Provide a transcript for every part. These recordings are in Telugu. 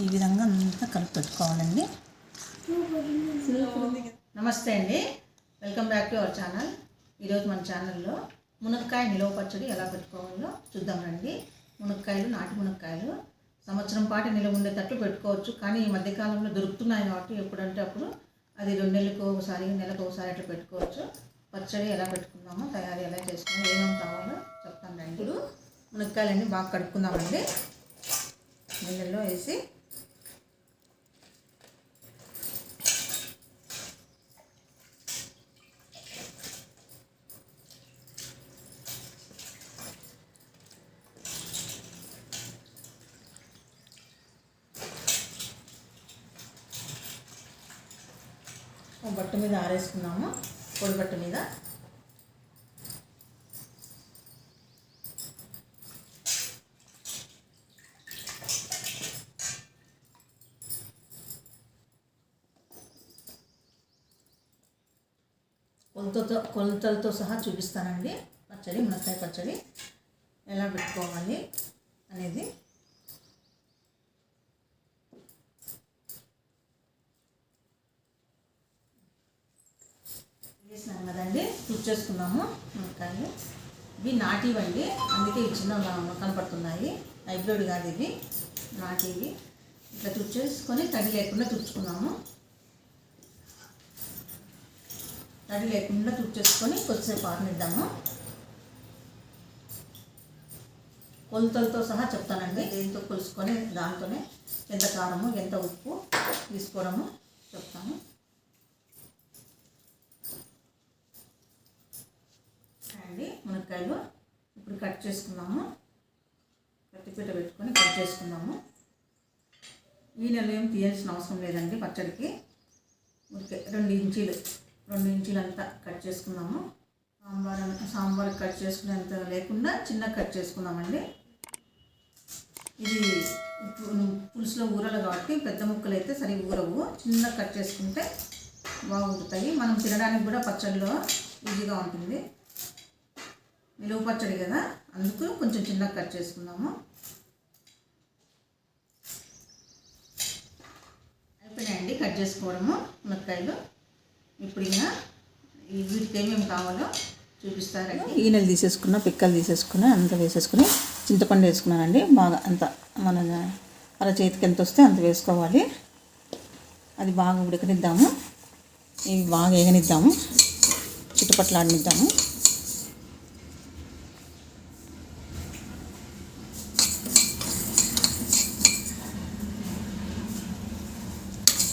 ఈ విధంగా అంతా కలిపి పెట్టుకోవాలండి నమస్తే అండి. Welcome back to our channel ఈరోజు మన ఛానల్లో మునక్కాయ నిలవ పచ్చడి ఎలా పెట్టుకోవాలో చూద్దాం రండి మునక్కాయలు నాటి మునక్కాయలు. సంవత్సరం పాటు నిలవ ఉండేటట్లు పెట్టుకోవచ్చు. కానీ ఈ మధ్యకాలంలో దొరుకుతున్నాయి కాబట్టి ఎప్పుడంటే అప్పుడు అది రెండు నెలలకు ఒకసారి నెలకు ఒకసారి అట్లా పెట్టుకోవచ్చు. పచ్చడి ఎలా పెట్టుకుందామో తయారీ ఎలా చేసుకున్నామో ఏమేమి కావాలో చెప్తాను రండి. ఇప్పుడు మునక్కాయలన్నీ బాగా కడుక్కుందామండి. నీళ్ళల్లో వేసి బట్ట మీద ఆరేసుకున్నాము పొడి బట్ట మీద. కొలతతో కొలతలతో సహా చూపిస్తానండి. పచ్చడి మునక్కాయ పచ్చడి ఎలా పెట్టుకోవాలి అనేది వేసినాం కదండి చేసుకున్నాము మునక్కాయలు. ఇవి నాటివండి. అందుకే ఇవి చిన్న కనపడుతున్నాయి. హైబ్రిడ్ కాదు ఇవి. నాటివి. ఇట్లా తుడిచేసుకొని తడి లేకుండా తుడుచుకున్నాము తడి లేకుండా తుడిచేసుకొని కొద్దిసేపు ఆరనిద్దాము. కొలతలతో సహా చెప్తానండి. దేంతో కొలుసుకొని దాంతోనే ఎంత కారము ఎంత ఉప్పు తీసుకోవడము చెప్తాము అండి మునక్కాయలు ఇప్పుడు కట్ చేసుకున్నాము. పత్తిపీట పెట్టుకొని కట్ చేసుకున్నాము. ఈ నెల ఏం తీయాల్సిన అవసరం లేదండి పచ్చడికి. ఉడికే రెండు ఇంచీలు రెండు ఇంచీలు అంతా కట్ చేసుకున్నాము. సాంబార్ సాంబార్ కట్ చేసుకునేంత లేకుండా చిన్న కట్ చేసుకున్నామండి. ఇది పులుసులో ఊరలు కాబట్టి పెద్ద ముక్కలు అయితే సరిగ్గా ఊరవు. చిన్న కట్ చేసుకుంటే బాగుంటాయి మనం తినడానికి కూడా పచ్చడిలో ఈజీగా ఉంటుంది. నిలువ పచ్చడి కదా అందుకు కొంచెం చిన్నగా కట్ చేసుకుందాము. అయిపోయినాయండి కట్ చేసుకోవడము మునక్కాయలు ఇప్పుడు ఇంకా ఈ వీటికి ఏమేమి కావాలో చూపిస్తారండి. ఈనెలు తీసేసుకున్న పిక్కలు తీసేసుకుని అంత వేసేసుకుని చింతపండు వేసుకున్నానండి. బాగా అంత మన అర చేతికి ఎంత వస్తే అంత వేసుకోవాలి. అది బాగా ఉడకనిద్దాము. ఇవి బాగా వేగనిద్దాము. చుట్టుపట్ల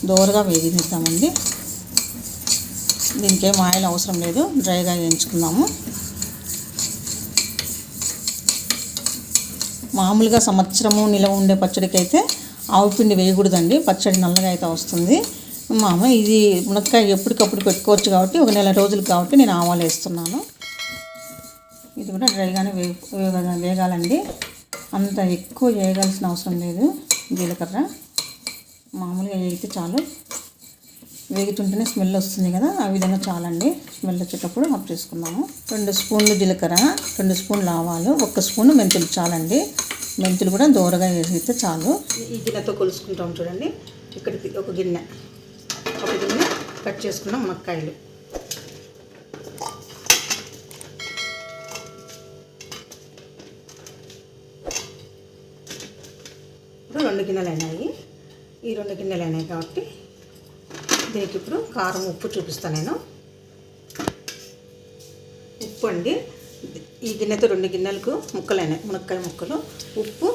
దోరగా వేగిద్దామండి దీనికి ఏం ఆయిల్ అవసరం లేదు డ్రైగా వేయించుకుందాము మామూలుగా సంవత్సరము నిలవ ఉండే పచ్చడికి అయితే ఆవు పిండి వేయకూడదండి పచ్చడి నల్లగా అయితే వస్తుంది. మామ ఇది మునక్కాయ ఎప్పటికప్పుడు పెట్టుకోవచ్చు కాబట్టి ఒక నెల రోజులు కాబట్టి నేను ఆవాలు వేస్తున్నాను. ఇది కూడా డ్రైగానే వే వేగ- వేగాలండి. అంత ఎక్కువ వేయగాల్సిన అవసరం లేదు జీలకర్ర. మామూలుగా వేగితే చాలు. వేగుతుంటేనే స్మెల్ వస్తుంది కదా ఆ విధంగా చాలండి. స్మెల్ వచ్చేటప్పుడు ఆఫ్ చేసుకుందాము. రెండు స్పూన్లు జీలకర్ర రెండు స్పూన్లు ఆవాలు ఒక్క స్పూన్ మెంతులు చాలండి. మెంతులు కూడా దూరగా వేసితే చాలు. ఈ గిన్నెతో కొలుసుకుంటాం చూడండి. ఇక్కడ ఒక గిన్నె. ఒక గిన్నె కట్ చేసుకున్న మునక్కాయలు. ఇప్పుడు రెండు గిన్నెలు అయినాయి ఈ రెండు గిన్నెలు అయినాయి కాబట్టి దీనికి ఇప్పుడు కారం ఉప్పు చూపిస్తాను నేను. ఉప్పు అండి. ఈ గిన్నెతో రెండు గిన్నెలకు ముక్కలైనాయి. మునక్కాయ ముక్కలు ఉప్పు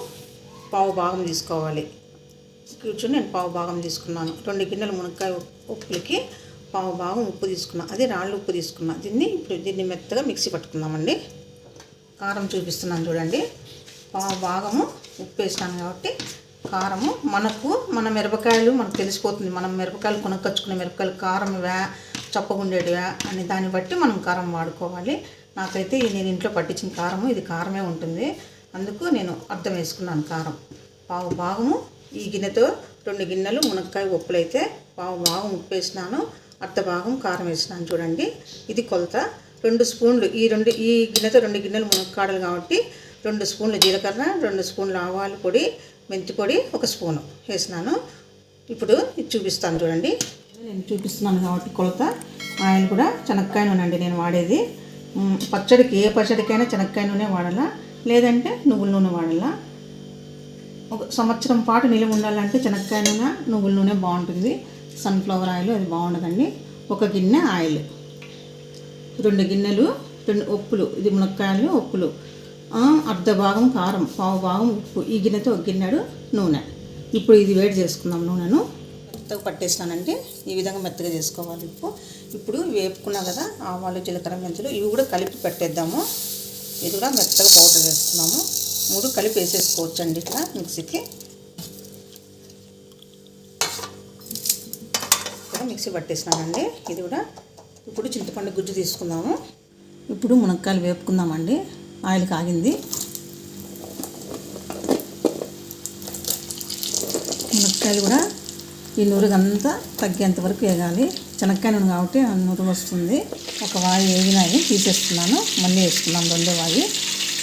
పావు భాగం తీసుకోవాలి. కూర్చొని నేను పావు భాగం తీసుకున్నాను. రెండు గిన్నెలు మునక్కాయ ఉప్పులకి పావు భాగం ఉప్పు తీసుకున్నాను అదే రాళ్ళు ఉప్పు తీసుకున్నాను దీన్ని ఇప్పుడు దీన్ని మెత్తగా మిక్సీ పట్టుకుందామండి. కారం చూపిస్తున్నాను చూడండి. పావు భాగము ఉప్పు వేసినాను కాబట్టి కారము. మనకు మన మిరపకాయలు మనకు తెలిసిపోతుంది. మనం మిరపకాయలు కొనుక్కొచ్చుకునే మిరపకాయలు కారం వే చప్పగుండేటివా అని దాన్ని బట్టి మనం కారం వాడుకోవాలి. నాకైతే నేను ఇంట్లో పట్టించిన కారము ఇది కారమే ఉంటుంది. అందుకు నేను అర్థం వేసుకున్నాను కారం. పావు భాగము ఈ గిన్నెతో రెండు గిన్నెలు మునక్కాయ ఉప్పులు అయితే పావు భాగం ఉప్పు వేసినాను అర్ధ భాగం కారం వేసినాను చూడండి. ఇది కొలత. రెండు స్పూన్లు ఈ రెండు ఈ గిన్నెతో రెండు గిన్నెలు మునక్కాడలు కాబట్టి రెండు స్పూన్లు జీలకర్ర రెండు స్పూన్లు ఆవాల పొడి మెంతి పొడి ఒక స్పూను వేసినాను. ఇప్పుడు ఇది చూపిస్తాను చూడండి. నేను చూపిస్తున్నాను కాబట్టి కొలత. ఆయిల్ కూడా చెనక్కాయ నూనె అండి నేను వాడేది. పచ్చడికి ఏ పచ్చడికైనా చెనక్కాయ నూనె వాడాలా? లేదంటే నువ్వుల నూనె వాడాలా? ఒక సంవత్సరం పాటు నిలువ ఉండాలంటే చెనక్కాయ నూనె నువ్వుల నూనె బాగుంటుంది. సన్ఫ్లవర్ ఆయిల్ అది బాగుండదండి. ఒక గిన్నె ఆయిల్. రెండు గిన్నెలు రెండు ఉప్పులు ఇది మునక్కాయలు ఉప్పులు. అర్ధ భాగం కారం పావు భాగం ఉప్పు. ఈ గిన్నెతో ఒక గిన్నెడు నూనె. ఇప్పుడు ఇది వేడి చేసుకుందాం నూనెను. మెత్తగా పట్టేసినానంటే ఈ విధంగా మెత్తగా చేసుకోవాలి ఉప్పు. ఇప్పుడు వేపుకున్నా కదా ఆవాలు జీలకర్ర మెంతులు ఇవి కూడా కలిపి పెట్టేద్దాము. ఇది కూడా మెత్తగా పౌడర్ చేసుకున్నాము మూడు కలిపి వేసేసుకోవచ్చు అండి ఇట్లా మిక్సీకి. మిక్సీ పట్టేసినానండి. ఇది కూడా ఇప్పుడు చింతపండు గుజ్జు తీసుకుందాము. ఇప్పుడు మునక్కాయలు వేపుకుందామండి. ఆయిల్ కాగింది. మునక్కాయలు కూడా ఈ నురుగంతా తగ్గేంత వరకు వేగాలి. చెనక్కాయ నూనె కాబట్టి ఆ నురుగు వస్తుంది. ఒక వాయి వేగినాయి తీసేస్తున్నాను. మళ్ళీ వేసుకున్నాను రెండో వాయి.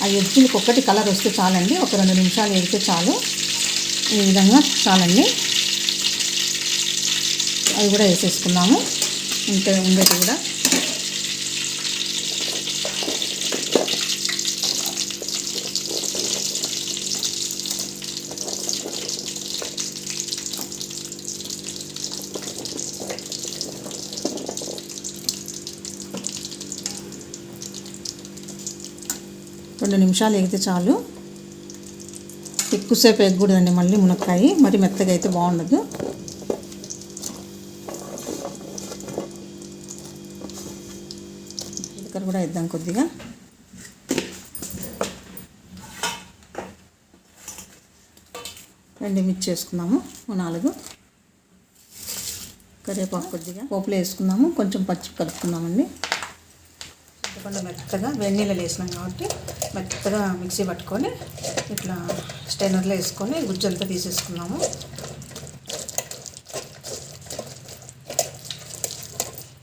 ఆ ఎగ్గులకి ఒక్కటి కలర్ వస్తే చాలండి. ఒక రెండు నిమిషాలు వేగితే చాలు. ఈ విధంగా చాలండి. అవి కూడా వేసేసుకున్నాము. ఇంకా ఉండేది కూడా. రెండు నిమిషాలు ఎగితే చాలు. ఎక్కువసేపు ఎగ్గకూడదండి మళ్ళీ మునక్కాయ. మరి మెత్తగా అయితే బాగుండదు. ఇక్కడ కూడా ఇద్దాం కొద్దిగా. రెండు మిర్చి వేసుకుందాము నాలుగు. కరివేపాకు కొద్దిగా. పోపులో వేసుకుందాము కొంచెం పచ్చి కలుపుకుందామండి. చింతపండు మెత్తగా వేడి వేసినాం కాబట్టి మెత్తగా మిక్సీ పట్టుకొని ఇట్లా స్టైనర్లో వేసుకొని గుజ్జంతా తీసేసుకున్నాము.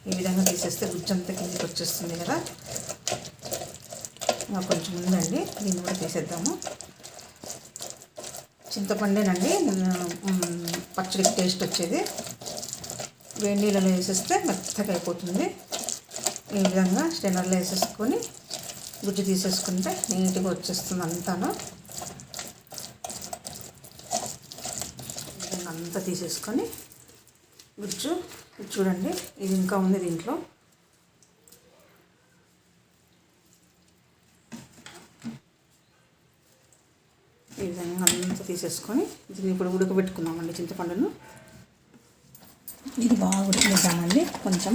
ఈ విధంగా తీసేస్తే గుజ్జంతా కిందకి వచ్చేస్తుంది కదా. ఇంకా కొంచెం ఉందండి దీన్ని కూడా తీసేద్దాము. చింతపండేనండి పచ్చడికి టేస్ట్ వచ్చేది. వేడి నీళ్ళలో వేసేస్తే మెత్తగా అయిపోతుంది. ఈ విధంగా స్టెనర్లో వేసేసుకొని గుజ్జు తీసేసుకుంటే నీట్గా వచ్చేస్తుంది అంతాను. ఈ విధంగా అంతా తీసేసుకొని గుజ్జు చూడండి ఇది ఇంకా ఉంది దీంట్లో. ఈ విధంగా అంతా తీసేసుకొని దీన్ని ఇప్పుడు ఉడకబెట్టుకుందామండి చింతపండును. ఇది బాగా ఉడికిద్దామండి కొంచెం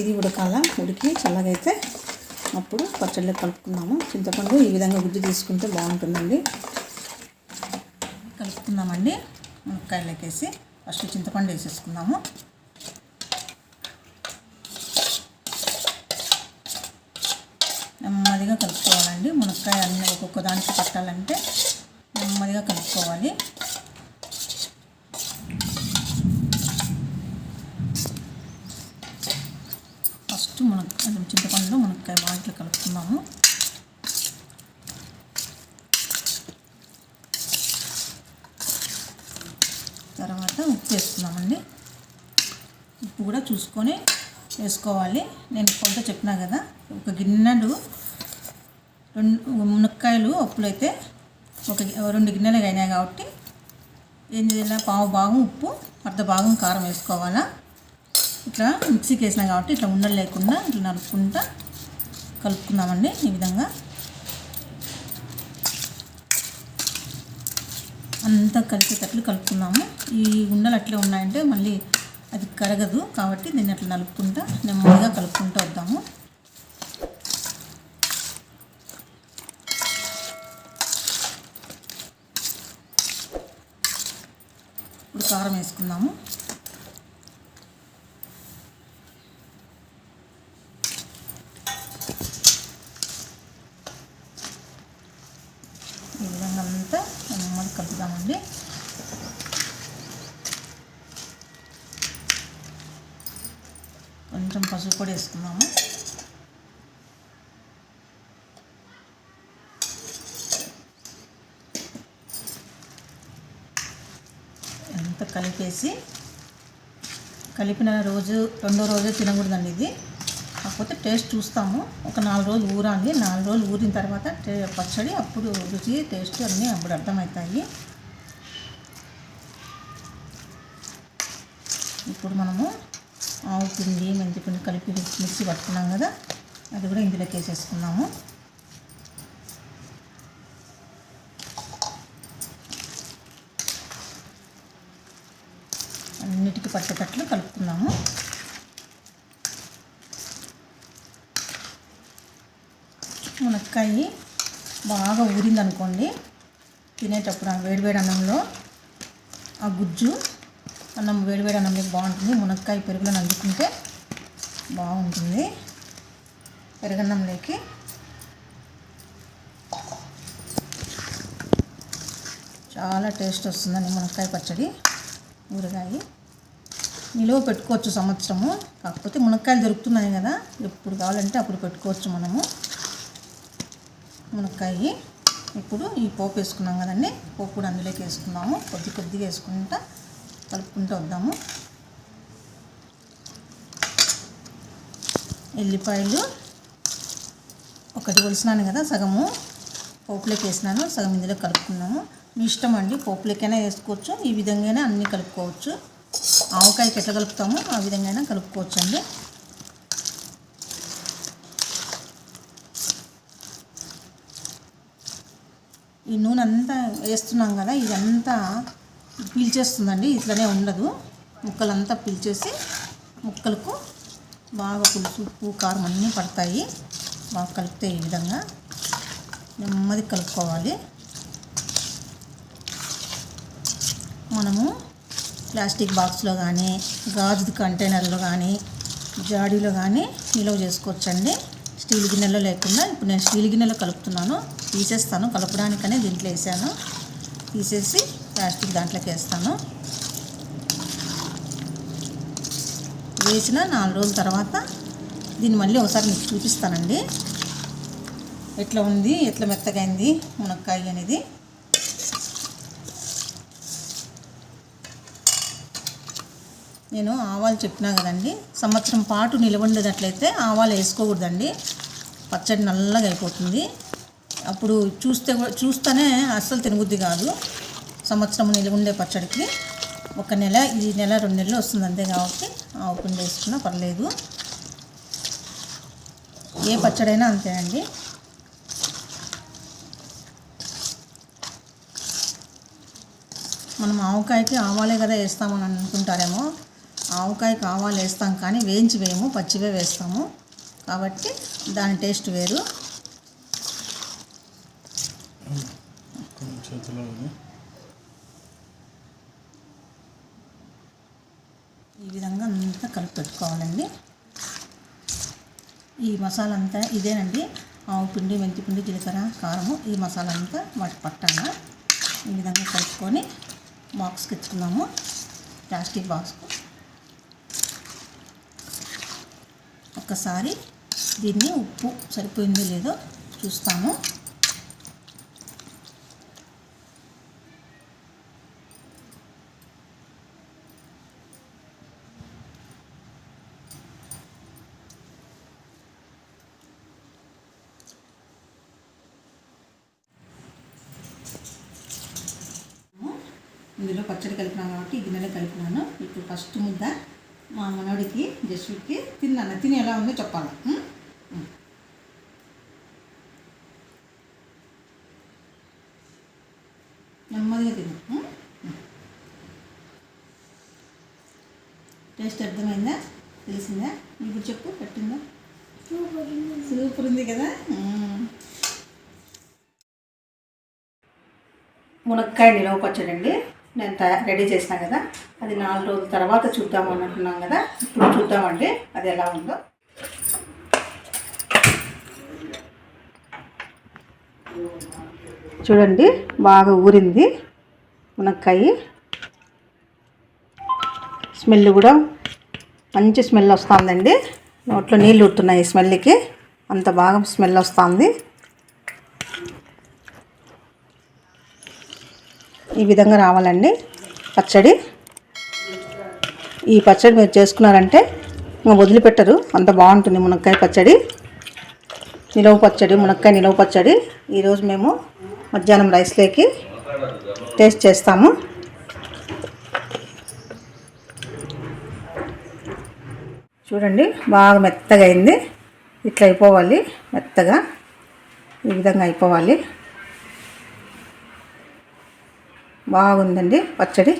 ఇది ఉడకాల ఉడికి చల్లగైతే అప్పుడు పచ్చళ్ళు కలుపుకుందాము. చింతపండు ఈ విధంగా గుజ్జు తీసుకుంటే బాగుంటుందండి. కలుపుకుందామండి. మునక్కాయలు ఫస్ట్ చింతపండు వేసేసుకుందాము. నెమ్మదిగా కలుపుకోవాలండి. మునక్కాయ అన్నీ ఒక్కొక్క దానికి పట్టాలంటే నెమ్మదిగా కలుపుకోవాలి ఫస్ట్ మునక్కాయ చింతపండులో బాగా ఇట్లా కలుపుకుందాము. తర్వాత ఉప్పు వేసుకున్నామండి ఉప్పు కూడా చూసుకొని వేసుకోవాలి. నేను కొంత చెప్పినా కదా ఒక గిన్నెడు రెండు మునక్కాయలు ఉప్పులైతే ఒక రెండు గిన్నెలు అయినాయి కాబట్టి ఏం చేయాలి పావు భాగం ఉప్పు అర్ధ భాగం కారం వేసుకోవాలా. ఇట్లా మిక్సీకి వేసినా కాబట్టి ఇట్లా ఉండలు లేకుండా ఇట్లా నలుపుకుంటా కలుపుకుందామండి ఈ విధంగా. అంతా కలిసేటట్లు కలుపుకుందాము. ఈ ఉండలు అట్లే ఉన్నాయంటే మళ్ళీ అది కరగదు కాబట్టి దీన్ని అట్లా నలుపుకుంటా నెమ్మదిగా కలుపుకుంటూ వద్దాము. ఇప్పుడు కారం వేసుకుందాము. అంతా మనం కలుపుదామండి. కొంచెం పసుపు కూడా వేసుకున్నాము అంతా కలిపేసి కలిపిన రోజు రెండో రోజు తినకూడదండి ఇది. కాకపోతే టేస్ట్ చూస్తాము. ఒక నాలుగు రోజులు ఊరాలి. నాలుగు రోజులు ఊరిన తర్వాత టే- పచ్చడి అప్పుడు రుచి టేస్ట్ అన్నీ అప్పుడు అర్థమవుతాయి. ఇప్పుడు మనము ఆవు పిండి మెంతి పిండి కలిపి మిక్సీ పట్టుకున్నాం కదా అది కూడా ఇందులోకి వేసేసుకున్నాము. అన్నిటికీ పట్టేటట్లు కలుపుకున్నాము. మిరపకాయ బాగా ఊరిందనుకోండి. తినేటప్పుడు ఆ వేడివేడి అన్నంలో ఆ గుజ్జు అన్నం వేడివేడి అన్నంలో బాగుంటుంది. మునక్కాయ పెరుగులో నంచుకుంటే బాగుంటుంది. పెరుగన్నంలోకి చాలా టేస్ట్ వస్తుందండి మునక్కాయ పచ్చడి. ఊరగాయ. నిలువ పెట్టుకోవచ్చు సంవత్సరము. కాకపోతే మునక్కాయలు దొరుకుతున్నాయి కదా. ఎప్పుడు కావాలంటే అప్పుడు పెట్టుకోవచ్చు మనము. మునక్కాయ. ఇప్పుడు ఈ పోపు వేసుకున్నాం కదండి. పోపు కూడా అందులోకి వేసుకున్నాము. కొద్ది కొద్దిగా వేసుకుంటా కలుపుకుంటూ వద్దాము. ఎల్లిపాయలు ఒకటి కొలిసినాను కదా సగము పోపులోకి వేసినాను సగం ఇందులో కలుపుకున్నాము. మీ ఇష్టం అండి పోపులకైనా వేసుకోవచ్చు ఈ విధంగానే అన్నీ కలుపుకోవచ్చు. ఆవకాయకి ఎట్లా కలుపుతామో ఆ విధంగా కలుపుకోవచ్చు అండి ఈ నూనె అంతా వేస్తున్నాం కదా ఇదంతా పీల్చేస్తుందండి ఇట్లనే ఉండదు. ముక్కలంతా పీల్చేసి ముక్కలకు బాగా పులుసు ఉప్పు కారం అన్నీ పడతాయి. బాగా కలిపితే ఈ విధంగా నెమ్మది కలుపుకోవాలి. మనము ప్లాస్టిక్ బాక్స్లో కానీ గాజు కంటైనర్లో కానీ జాడీలో కానీ నిల్వ చేసుకోవచ్చండి. స్టీల్ గిన్నెలో లేకుండా ఇప్పుడు నేను స్టీల్ గిన్నెలో కలుపుతున్నాను. తీసేస్తాను. కలపడానికనే దీంట్లో వేసాను. తీసేసి ప్లాస్టిక్ దాంట్లోకి వేస్తాను. వేసిన నాలుగు రోజుల తర్వాత దీన్ని మళ్ళీ ఒకసారి మీకు చూపిస్తానండి. ఎట్లా ఉంది? ఎట్లా మెత్తగైంది మునక్కాయ అనేది. నేను ఆవాలు చెప్పినా కదండి సంవత్సరం పాటు నిలబడినట్లయితే ఆవాలు వేసుకోకూడదండి. పచ్చడి నల్లగా అయిపోతుంది. అప్పుడు చూస్తే చూస్తేనే అస్సలు తినబుద్ధి కాదు. సంవత్సరం నిలబడే పచ్చడికి ఒక నెల ఈ నెల రెండు నెలలు వస్తుంది అంతే కాబట్టి ఆవు పిండి వేసుకున్నా పర్లేదు. ఏ పచ్చడైనా అంతేనండి మనం ఆవకాయకి ఆవాలే కదా వేస్తామని అనుకుంటారేమో. ఆవకాయ కావాలి వేస్తాం కానీ వేయించి వేయము పచ్చివే వేస్తాము. కాబట్టి దాని టేస్ట్ వేరు. ఈ విధంగా అంతా కలిపి పెట్టుకోవాలండి. ఈ మసాలా అంతా ఇదేనండి. ఆవు పిండి మెంతి పిండి జీలకర్ర కారము ఈ మసాలా అంతా వాటి పట్టంగా ఈ విధంగా కలుపుకొని బాక్స్కి ఎత్తుకున్నాము. ప్లాస్టిక్ బాక్స్కు ఒక్కసారి దీన్ని ఉప్పు సరిపోయిందో లేదో చూస్తాము. ఇందులో పచ్చడి కలిపినాను కాబట్టి ఇది గిన్నెలో కలిపినాను. ఇప్పుడు ఫస్ట్ ముద్ద మా మనవడికి జస్వికి తిన్నాను. తిని ఎలా ఉందో చెప్పాలి? నెమ్మదిగా తిను. టేస్ట్ అర్థమైందా? తెలిసిందా? ఇప్పుడు చెప్పు పెట్టిందా? సూపర్ ఉంది కదా? మునక్కాయ నిలవ నేను తయా రెడీ చేసినా కదా అది నాలుగు రోజుల తర్వాత చూద్దాం అనుకున్నాం కదా ఇప్పుడు చూద్దామండి అది ఎలా ఉందో. చూడండి బాగా ఊరింది మునక్కాయ. స్మెల్ కూడా మంచి స్మెల్ వస్తుందండి. నోట్లో నీళ్ళు ఉడుతున్నాయి స్మెల్కి అంత బాగా స్మెల్ వస్తుంది. ఈ విధంగా రావాలండి పచ్చడి. ఈ పచ్చడి మీరు చేసుకున్నారంటే ఇంకా వదిలిపెట్టరు. అంత బాగుంటుంది మునక్కాయ పచ్చడి. నిలవ పచ్చడి మునక్కాయ నిలవ పచ్చడి. ఈరోజు మేము మధ్యాహ్నం రైస్లోకి టేస్ట్ చేస్తాము. చూడండి బాగా మెత్తగా అయింది. ఇట్లా అయిపోవాలి. మెత్తగా. ఈ విధంగా అయిపోవాలి. బాగుందండి పచ్చడి.